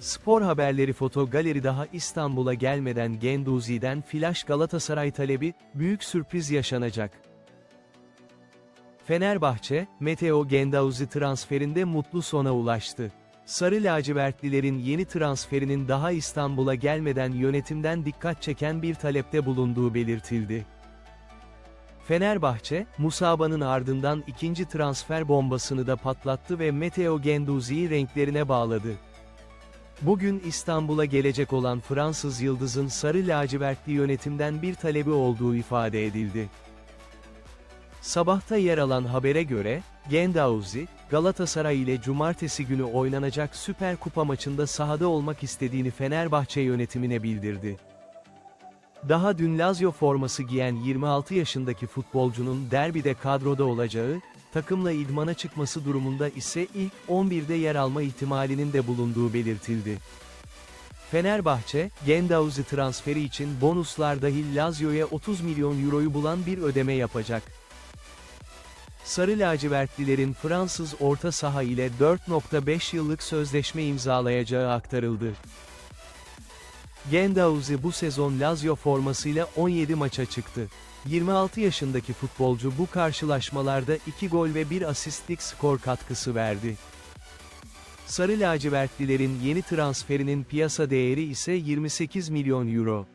Spor haberleri Foto Galeri daha İstanbul'a gelmeden Genduzi'den flash Galatasaray talebi, büyük sürpriz yaşanacak. Fenerbahçe, Meteo Gendauzi transferinde mutlu sona ulaştı. Sarı lacivertlilerin yeni transferinin daha İstanbul'a gelmeden yönetimden dikkat çeken bir talepte bulunduğu belirtildi. Fenerbahçe, Musaba'nın ardından ikinci transfer bombasını da patlattı ve Meteo Genduzi'yi renklerine bağladı. Bugün İstanbul'a gelecek olan Fransız yıldızın sarı lacivertli yönetimden bir talebi olduğu ifade edildi. Sabahta yer alan habere göre, Gendauzi, Galatasaray ile cumartesi günü oynanacak Süper Kupa maçında sahada olmak istediğini Fenerbahçe yönetimine bildirdi. Daha dün Lazio forması giyen 26 yaşındaki futbolcunun derbide kadroda olacağı, takımla idmana çıkması durumunda ise ilk 11'de yer alma ihtimalinin de bulunduğu belirtildi. Fenerbahçe, Gendauzi transferi için bonuslar dahil Lazio'ya 30 milyon euroyu bulan bir ödeme yapacak. Sarı lacivertlilerin Fransız orta saha ile 4.5 yıllık sözleşme imzalayacağı aktarıldı. Gendauzi bu sezon Lazio formasıyla 17 maça çıktı. 26 yaşındaki futbolcu bu karşılaşmalarda 2 gol ve 1 asistlik skor katkısı verdi. Sarı lacivertlilerin yeni transferinin piyasa değeri ise 28 milyon euro.